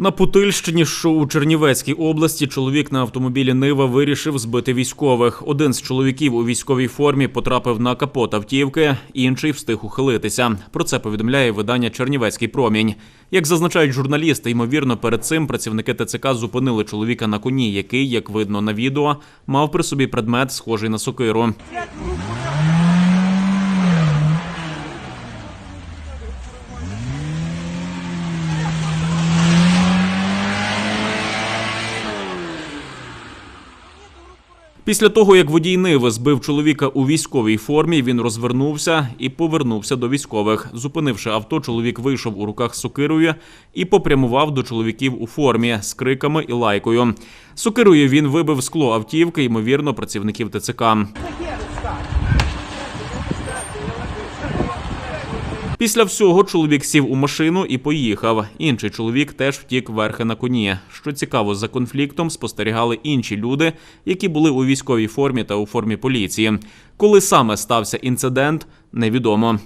На Путильщині, що у Чернівецькій області, чоловік на автомобілі Нива вирішив збити військових. Один з чоловіків у військовій формі потрапив на капот автівки, інший встиг ухилитися. Про це повідомляє видання Чернівецький промінь. Як зазначають журналісти, ймовірно, перед цим працівники ТЦК зупинили чоловіка на коні, який, як видно на відео, мав при собі предмет, схожий на сокиру. Після того, як водій Ниви збив чоловіка у військовій формі, він розвернувся і повернувся до військових. Зупинивши авто, чоловік вийшов у руках сокирою і попрямував до чоловіків у формі з криками і лайкою. Сокирою він вибив скло автівки, ймовірно, працівників ТЦК. Після всього чоловік сів у машину і поїхав. Інший чоловік теж втік верхи на коні. Що цікаво, за конфліктом спостерігали інші люди, які були у військовій формі та у формі поліції. Коли саме стався інцидент, невідомо.